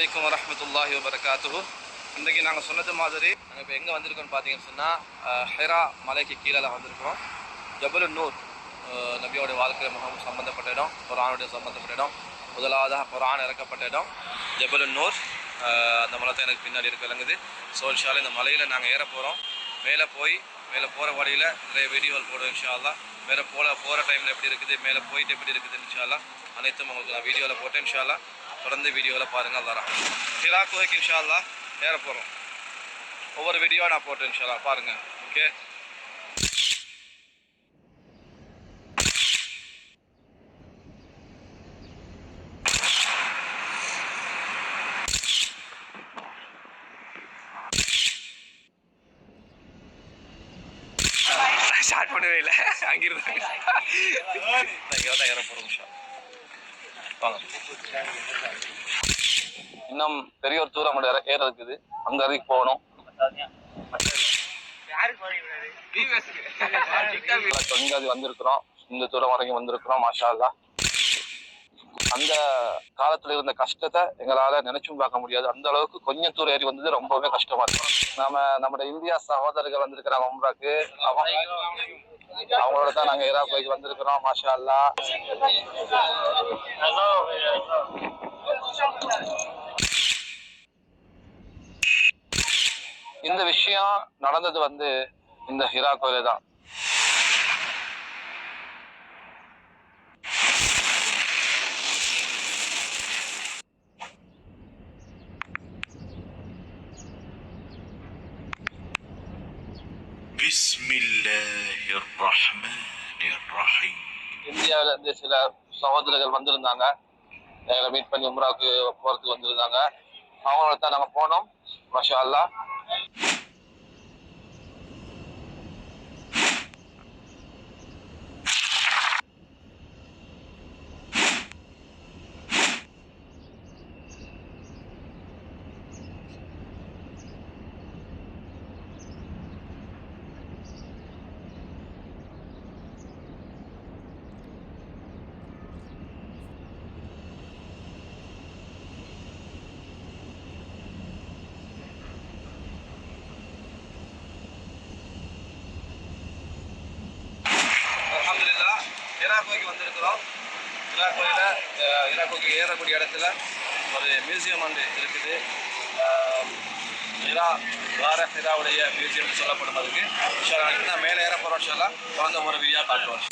வலைக்கம் வரமத்துல்லாஹி வபரகாத்து இன்றைக்கி நாங்கள் சொன்னது மாதிரி நாங்கள் இப்போ எங்கே வந்திருக்கோம்னு பார்த்தீங்கன்னு சொன்னால் ஹெரா மலைக்கு கீழே வந்திருக்கிறோம் ஜபுல் நூர் நபியோடைய வாழ்க்கை முகம் சம்மந்தப்பட்ட இடம் குரானுடைய சம்மந்தப்பட்ட இடம் முதலாவதாக குரான் இறக்கப்பட்ட இடம் ஜபுல் நூர் அந்த மலை தான் எனக்கு பின்னாடி இருக்க விளங்குது. ஸோ இன்ஷால்லா இந்த மலையில் நாங்கள் ஏற போகிறோம் மேலே போய் மேலே போகிற வழியில் நிறைய வீடியோவில் போடுவோம் இன்ஷால்லா மேலே போல போகிற டைமில் எப்படி இருக்குது மேலே போயிட்டு எப்படி இருக்குது இன்ஷால்லா அனைத்தும் உங்களுக்கு நான் வீடியோவில் போட்டேன் இன்ஷால்லா தொடர்ந்து வீடியோவில் பாருங்கள் அல்லா ரஹ்மான் ஹிரா குகைக்கு இன்ஷால்லா ஏற போகிறோம் ஒவ்வொரு வீடியோ நான் போட்டேன் இன்ஷால்லா பாருங்கள் ஓகே? ஸ்டார்ட் பண்ணவே இல்லை அங்கிருந்து இங்கே தான் ஏற போகிறோம் இன்ஷா வாங்க இன்னும் பெரிய ஒரு தூரம் கூட ஏற- ஏற இருக்குது அங்க வரைக்கும் போகணும். தொங்காதி வந்திருக்கிறோம். இந்த தூரம் வரைக்கும் வந்திருக்கிறோம் மாஷா அந்த காலத்துல இருந்த கஷ்டத்தை எங்களால நினைச்சும் பார்க்க முடியாது. அந்த அளவுக்கு கொஞ்சம் தூரம் ஏறி வந்தது ரொம்பவே கஷ்டமா இருக்கும் நாம நம்ம இந்தியா சகோதரர்கள் வந்திருக்கிறாங்க உம்ராக்கு அவங்க அவங்களோட தான் நாங்க ஈராக் போய் வந்திருக்கிறோம் மாஷா அல்லாஹ் இந்த விஷயம் நடந்தது வந்து இந்த ஹிரா கோயில தான். இந்தியாவில இருந்து சில சகோதரர்கள் வந்திருந்தாங்க. எங்களை மீட் பண்ணி உம்ராவுக்கு போறதுக்கு வந்திருந்தாங்க. அவங்களோட தான் நாங்க போனோம். மஷா அல்லாஹ். இலாக்கோக்கு வந்திருக்கிறோம். இலாக்கோயில் இலாக்கோக்கு ஏறக்கூடிய இடத்துல ஒரு மியூசியம் வந்து இருக்குது. நிலா வார நிலாவுடைய மியூசியம் சொல்லப்படும் அதுக்கு. நான் மேலே ஏற போகிறோம் சொல்லலாம் தொடர்ந்து ஒரு காட்டுவோம்.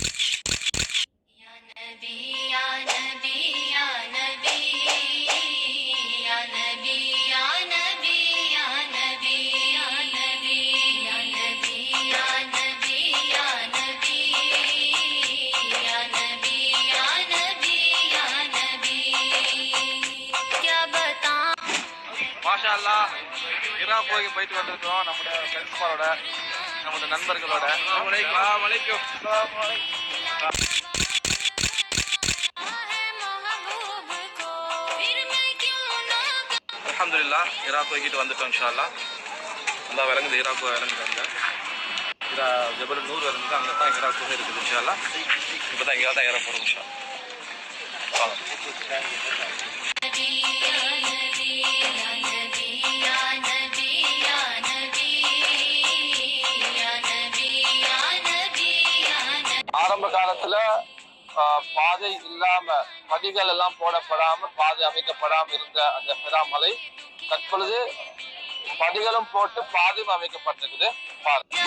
இன்ஷா அல்லா இரா போய் போயிட்டு வந்துருக்கோம் நம்முடைய ஃப்ரெண்ட்ஸ்மாரோட நம்முடைய நண்பர்களோட. வலைக்கும் இரா போய்கிட்டு வந்துட்டோம் இன்ஷா நல்லா விளங்குது இரா போய் விளங்குறாங்க இரா ஜபல் நூறு விளங்குது அங்கே தான் இரா போய் இருக்குது இன்ஷா அல்லா இப்போ தான் இங்கே தான் இறா போகிறோம் இன்ஷா வாங்க ஆரம்ப காலத்துல ஆஹ், பாதை இல்லாம படிகள் எல்லாம் போடப்படாம பாதை அமைக்கப்படாம இருந்த அந்த பெறாமலை தற்பொழுது படிகளும் போட்டு பாதையும் அமைக்கப்பட்டிருக்குது. பாருங்க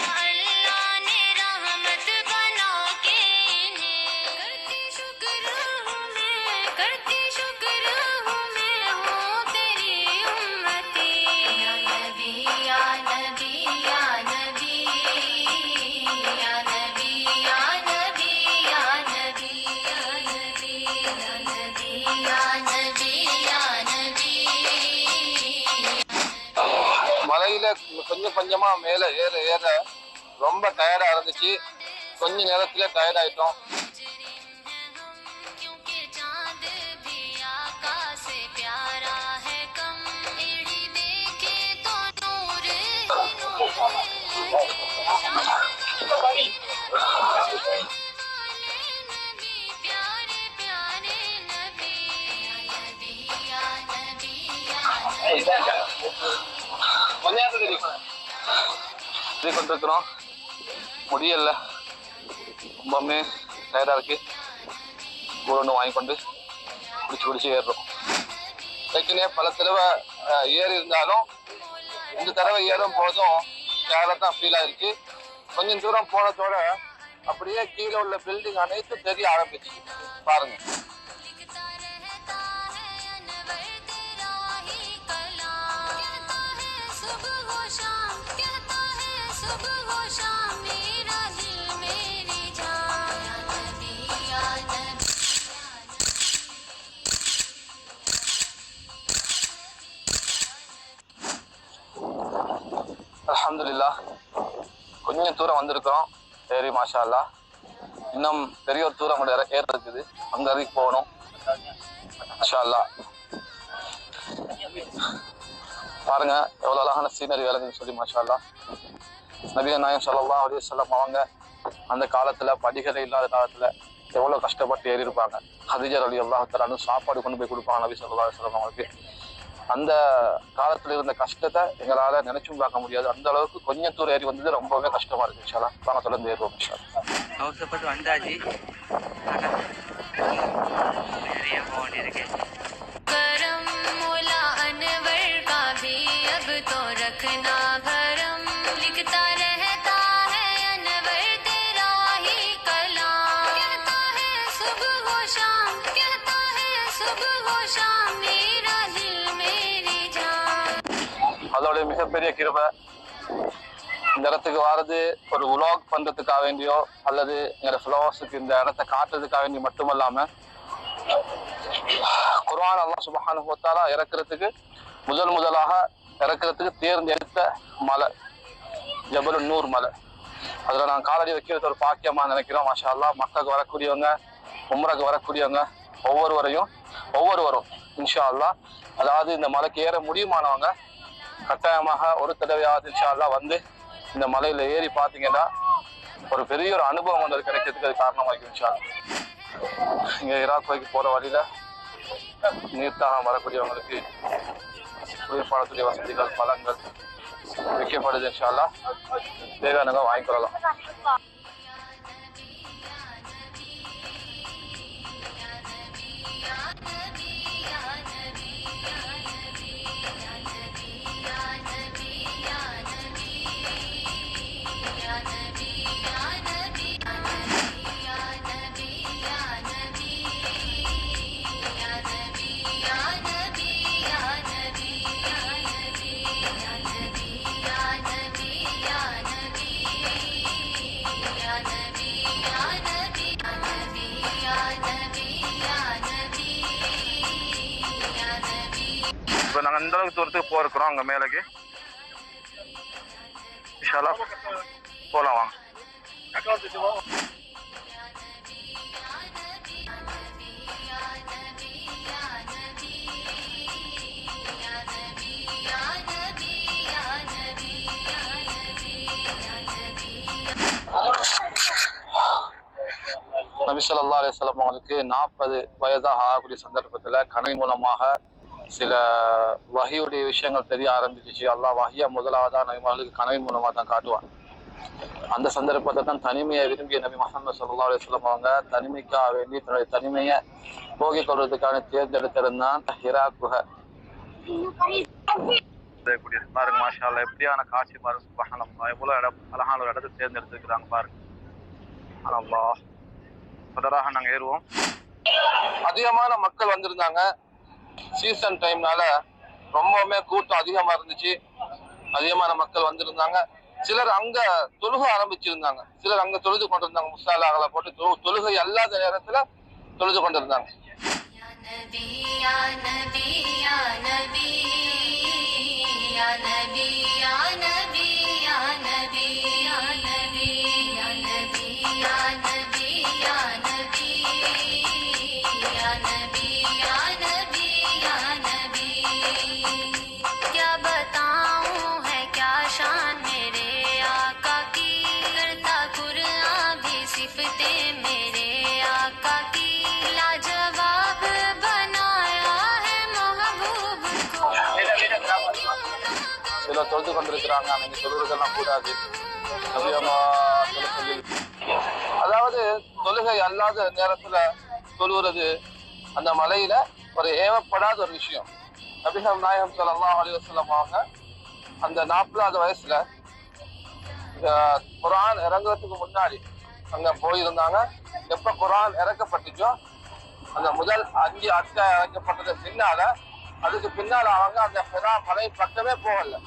கொஞ்சம் கொஞ்சமா மேல ஏற ஏற. ரொம்ப டயர்டா இருந்துச்சு. கொஞ்ச நேரத்துல டயர்ட் ஆயிட்டோம். இருக்கிறோம் முடியல. ரொம்பவுமே டயர்டாக இருக்கு. கூட ஒன்று வாங்கி கொண்டு பிடிச்சி பிடிச்சி ஏறுறோம். ஏற்கனவே பல தடவை ஏறி இருந்தாலும் இந்த தடவை ஏறும் போதும் டயர்டாக தான் ஃபீல் ஆயிருக்கு. கொஞ்சம் தூரம் போனதோட அப்படியே கீழே உள்ள பில்டிங் அனைத்தும் தெரிய ஆரம்பிச்சு பாருங்க. அலமதுல்லா கொஞ்சம் தூரம் வந்திருக்கிறோம். சரி மாஷா அல்லா இன்னும் பெரிய ஒரு தூரம் கூட ஏற இருக்குது அந்த வரைக்கும் போகணும். மாஷா அல்லா பாருங்க எவ்வளோ அழகான சீனரி வேலைன்னு சொல்லி மாஷா அல்லா நபிகள் நாயம் ஸல்லல்லாஹு அப்படியே வஸல்லம் அவங்க அந்த காலத்துல படிகளை இல்லாத காலத்துல எவ்வளவு கஷ்டப்பட்டு ஏறி இருப்பாங்க ஹதிஜர் அலி அல்லாஹ் சாப்பாடு கொண்டு போய் கொடுப்பாங்க நபி ஸல்லல்லாஹு அலைஹி அவங்களுக்கு. அந்த காலத்துல இருந்த கஷ்டத்தை எங்களால நினைச்சும் பார்க்க முடியாது. அந்த அளவுக்கு கொஞ்சம் தூரம் ஏறி வந்தது ரொம்பவே கஷ்டமா இருக்கு இன்ஷால்லா வாங்க தொடர்ந்து ஏறுவோம் இன்ஷால்லா அவசரப்பட்டு வந்தாச்சு. நிறைய போக வேண்டியிருக்கு. அதோடைய மிகப்பெரிய கிருபை இந்த இடத்துக்கு வர்றது ஒரு உலாக் பண்றதுக்காக வேண்டியோ அல்லது எங்களோட ஃபிளவர்ஸுக்கு இந்த இடத்த காட்டுறதுக்காக வேண்டிய மட்டுமல்லாம குர்ஆன் அல்லா சுபஹானு ஹோத்தாலா இறக்குறதுக்கு முதல் முதலாக இறக்குறதுக்கு தேர்ந்தெடுத்த மலை ஜபல் நூர் மலை. அதில் நான் காலடி வைக்கிறது ஒரு பாக்கியமாக நினைக்கிறோம் மாஷா அல்லா மக்காவுக்கு வரக்கூடியவங்க உம்ராக்கு வரக்கூடியவங்க ஒவ்வொருவரையும் ஒவ்வொருவரும் இன்ஷா அல்லா அதாவது இந்த மலைக்கு ஏற முடியுமானவங்க கட்டாயமாக ஒரு தடவையாவது இன்ஷா அல்லா வந்து இந்த மலையில ஏறி பார்த்தீங்கன்னா ஒரு பெரிய ஒரு அனுபவம் வந்து கிடைக்கிறதுக்கு அது காரணமாக இன்ஷா இங்க இராக் வரைக்கும் போற வழியில நீர்த்தாகம் வரக்கூடியவங்களுக்கு குளிர்பானத்துடைய வசதிகள் பழங்கள் விற்கப்படுது இன்ஷா அல்லா தேவையானவங்க வாங்கிக்கொள்ளலாம் தூரத்துக்கு போயிருக்கிறோம் அங்கே மேலேக்கு? விஷாலா போகலாம் வாங்க. நபி ஸல்லல்லாஹு அலைஹி அவங்களுக்கு நாற்பது வயதாக ஆகக்கூடிய சந்தர்ப்பத்தில் கணை மூலமாக சில வகையுடைய விஷயங்கள் தெரிய ஆரம்பிச்சிச்சு. அல்லா வகையா முதலாவதா நபிமார்களுக்கு கனவின் மூலமா தான் காட்டுவான். அந்த சந்தர்ப்பத்தை தான் தனிமையை விரும்பிய நபி முகமது சல்லா அலைஹி அவங்க தனிமைக்காக வேண்டி தன்னுடைய தனிமையை போகிக் கொள்வதற்கான தேர்ந்தெடுத்திருந்தான். ஹிரா குஹ. பாருங்க மாஷால எப்படியான காட்சி பாருங்க சுபஹானம்மா எவ்வளவு இடம் அழகான ஒரு இடத்தை தேர்ந்தெடுத்திருக்கிறாங்க பாருங்க. அல்லாஹ். தொடராக நாங்க ஏறுவோம். அதிகமான மக்கள் வந்திருந்தாங்க. சீசன் டைம்னால ரொம்பவுமே கூட்டம் அதிகமா இருந்துச்சு. அதிகமான மக்கள் வந்திருந்தாங்க. சிலர் அங்க தொழுக ஆரம்பிச்சிருந்தாங்க. சிலர் அங்க தொழுது கொண்டிருந்தாங்க. முசாலாகளை போட்டு தொழு- தொழுகை அல்லாத நேரத்துல தொழுது கொண்டிருந்தாங்க. या சிலர் தொழுது கொண்டிருக்கிறாங்க. நீங்க தொழுவதெல்லாம் கூடாது. சொல்லி அதாவது தொழுகை அல்லாத நேரத்துல தொழுவுறது அந்த மலையில ஒரு ஏவப்படாத ஒரு விஷயம். நபிகம் நாயகம் சொல்லலாம் அலிவசல்லமாக அந்த நாற்பதாவது வயசுல இந்த குரான் இறங்குறதுக்கு முன்னாடி அங்க போயிருந்தாங்க. எப்ப குரான் இறக்கப்பட்டுச்சோ அந்த முதல் அஞ்சு அத்தை இறக்கப்பட்டது பின்னால அதுக்கு பின்னால அவங்க அந்த பெரா மலை பக்கமே போகல.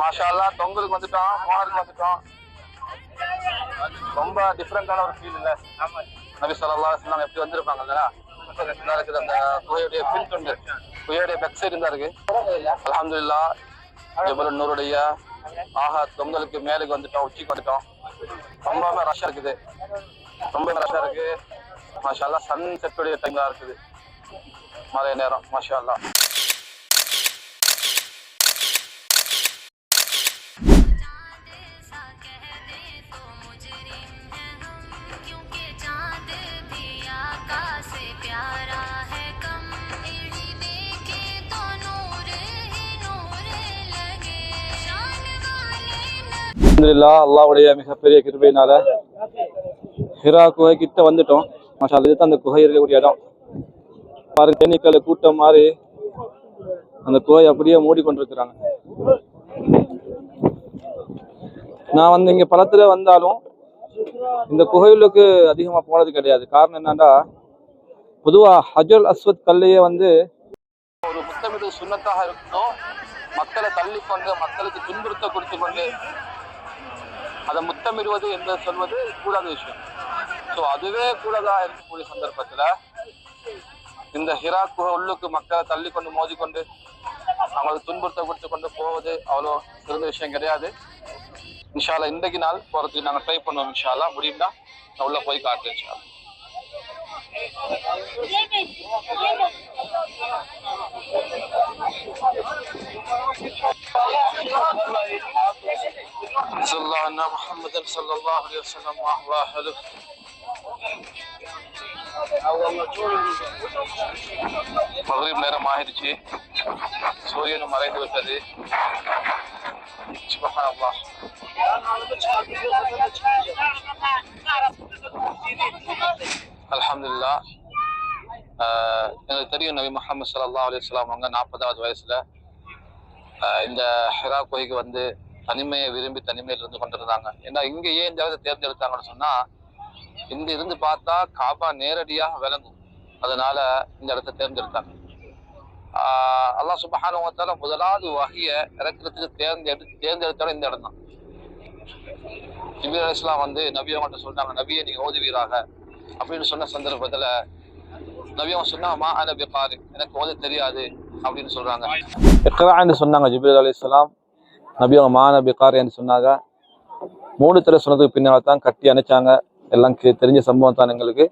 மாஷால்லா தொங்கலுக்கு வந்துட்டோம் மோனருக்கு வந்துட்டோம் ரொம்ப டிஃப்ரெண்டான ஒரு ஃபீல் இல்லை. நபி சொல்லா இஸ்லாம் எப்படி வந்திருப்பாங்க இல்லையா இருக்குது அந்த குகையுடைய பின் துண்டு குகையுடைய பேக் சைடு தான் இருக்கு. அலமதுல்லா ஜபலுன்னூருடைய ஆஹா தொங்கலுக்கு மேலுக்கு வந்துட்டோம் உச்சிக்கு வந்துட்டோம். ரொம்பவே ரஷ்ஷாக இருக்குது. ரொம்ப ரஷ்ஷாக இருக்குது மாஷால்லா சன் செட்டுடைய டைம் தான் இருக்குது. மழை நேரம் மாஷால்லா அலமதுல்லா அல்லாவுடைய மிகப்பெரிய கிருபையினால ஹிரா குகை கிட்ட வந்துட்டோம். மாஷா இதுதான் அந்த குகை இருக்கக்கூடிய இடம். பாருங்க தேனீக்கள் கூட்டம் மாதிரி அந்த குகை அப்படியே மூடிக்கொண்டிருக்கிறாங்க. நான் வந்து இங்க பழத்துல வந்தாலும் இந்த குகைகளுக்கு அதிகமா போனது கிடையாது. காரணம் என்னன்னா பொதுவா ஹஜல் அஸ்வத் கல்லையே வந்து ஒரு முத்தமிடு சுண்ணத்தாக இருக்கணும் மக்களை தள்ளிக்கொண்டு மக்களுக்கு துன்புறுத்த கொடுத்து கொண்டு அதை முத்தமிடுவது என்று சொல்வது கூடாத விஷயம். ஸோ அதுவே கூடாதா இருக்கக்கூடிய சந்தர்ப்பத்துல இந்த ஹிரா குகை உள்ளுக்கு மக்களை தள்ளி கொண்டு மோதிக்கொண்டு அவங்களுக்கு துன்புறுத்த கொடுத்து கொண்டு போவது அவ்வளோ சிறந்த விஷயம் கிடையாது இன்ஷால்லா இன்றைக்கு நாள் போறதுக்கு நாங்கள் ட்ரை பண்ணுவோம் இன்ஷால்லா முடியும்னா நான் உள்ள போய் காட்டுறேன் இன்ஷால்லா صلى الله على محمد صلى الله عليه وسلم وأهله பகுதி நேரம் ஆயிடுச்சு. சூரியனும் மறைந்து விட்டது. அலமதுல்லா ஆஹ் எனக்கு தெரியும் நபி முகமது சல்லா அலிஸ்லாம் அவங்க நாற்பதாவது வயசுல ஆஹ் இந்த ஹிரா கோயிக்கு வந்து தனிமையை விரும்பி தனிமையில் இருந்து கொண்டிருந்தாங்க. ஏன்னா இங்க ஏன் இந்த இடத்தை தேர்ந்தெடுத்தாங்கன்னு சொன்னா இங்க இருந்து பார்த்தா காபா நேரடியாக விளங்கும். அதனால இந்த இடத்தை தேர்ந்தெடுத்தாங்க. ஆஹ் அல்லா சுபஹானஹு முதலாவது வகைய இறக்குறதுக்கு தேர்ந்தெடு தேர்ந்தெடுத்தாலும் இந்த இடம் தான். ஜிபீர் அலிஸ்லாம் வந்து நபி மட்டும் சொல்றாங்க நபியை நீங்க ஓதுவீராக அப்படின்னு சொன்ன சந்தர்ப்பத்துல நபி அவங்க சொன்னா மா அனபி காரி எனக்கு ஓத தெரியாது. அப்படின்னு சொல்றாங்க. என்று சொன்னாங்க ஜிபீர் அலிஸ்லாம் நபி அவங்க மா நபி காரின்னு சொன்னாங்க. மூணு தடவை சொன்னதுக்கு பின்னால் தான் கட்டி அணைச்சாங்க. எல்லாம் கே- தெரிஞ்ச சம்பவம் தான் எங்களுக்கு.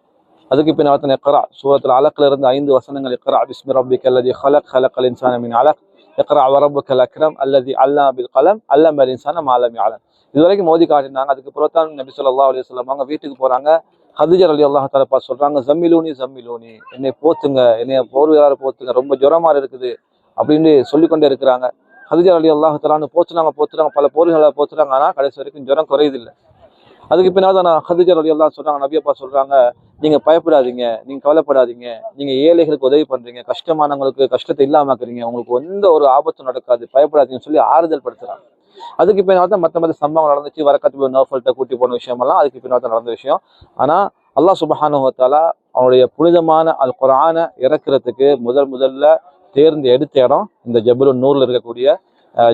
அதுக்கு பின்னால் தான் இக்ரா சூரத்தில் அலக்கில் இருந்து ஐந்து வசனங்கள் எக்ரா பிஸ்மி ரப்பிக் அல்லதி ஹலக் ஹலக் அல் இன்சான மின் அலக். எக்ரா வரப்புக் அல் அக்ரம் அல்லதி அல்லா அபில் கலம் அல்லம் அல் இன்சான மாலம் யாலம் இது வரைக்கும் மோதி காட்டினாங்க. அதுக்கு பிறகு தான் நபி சொல்லா அலி சொல்லம் அவங்க வீட்டுக்கு போகிறாங்க ஹதிஜர் அலி அல்லாஹ் தாலா பார்த்து ஜம்மிலூனி ஜம்மிலூனி என்னை போத்துங்க என்னை போர்வையார போத்துங்க ரொம்ப ஜுரமாக இருக்குது. அப்படின்னு சொல்லிக்கொண்டே இருக்கிறாங்க. ஹதிஜர் அலி அல்லாஹ் தலான்னு போத்துனாங்க போத்துறாங்க பல போர்களை போத்துறாங்க ஆனால் கடைசி வரைக்கும் ஜுரம் குறையுதில்லை. அதுக்கு பின்னாடி தான் நான் ஹதிஜர் அலி சொல்கிறாங்க சொல்றாங்க நபியப்பா சொல்கிறாங்க நீங்கள் பயப்படாதீங்க நீங்கள் கவலைப்படாதீங்க நீங்கள் ஏழைகளுக்கு உதவி பண்ணுறீங்க கஷ்டமானவங்களுக்கு கஷ்டத்தை இல்லாமக்குறீங்க உங்களுக்கு எந்த ஒரு ஆபத்தும் நடக்காது பயப்படாதீங்கன்னு சொல்லி ஆறுதல் படுத்துகிறாங்க அதுக்கு பின்னால் தான் மற்ற மற்ற சம்பவம் நடந்துச்சு வரக்கத்து நோஃபல்கிட்ட கூட்டி போன விஷயமெல்லாம் அதுக்கு பின்னால் தான் நடந்த விஷயம். ஆனால் அல்லாஹ் சுபஹானுவத்தாலா அவனுடைய புனிதமான அல் குரானை இறக்குறதுக்கு முதல் முதல்ல தேர்ந்து எடுத்த இடம் இந்த ஜபுல் நூரில் இருக்கக்கூடிய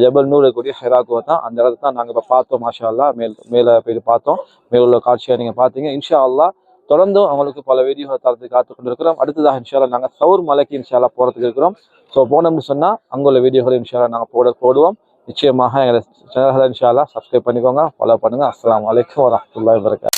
ஜபல் நூர் இருக்கக்கூடிய ஹெராக்குவை தான். அந்த இடத்த தான் நாங்கள் இப்போ பார்த்தோம் மாஷா அல்லா மேல் மேலே போய் பார்த்தோம். மேலுள்ள காட்சியை நீங்கள் பார்த்தீங்க. இன்ஷா அல்லா தொடர்ந்தும் அவங்களுக்கு பல வீடியோ தரத்துக்கு காத்து கொண்டு இருக்கிறோம் அடுத்ததாக இன்ஷால்லா நாங்கள் சவுர் மலைக்கு இன்ஷால்லா போகிறதுக்கு இருக்கிறோம். ஸோ போனோம்னு சொன்னால் அங்குள்ள வீடியோகளை இன்ஷால்லா நாங்கள் போட போடுவோம். நிச்சயமாக எங்களை சேனல்களை இன்ஷால்லா சப்ஸ்கிரைப் பண்ணிக்கோங்க ஃபாலோ பண்ணுங்கள் அஸ்லாம் வலைக்கம் வரஹ்மத்துல்லாஹி வபரகாத்துஹு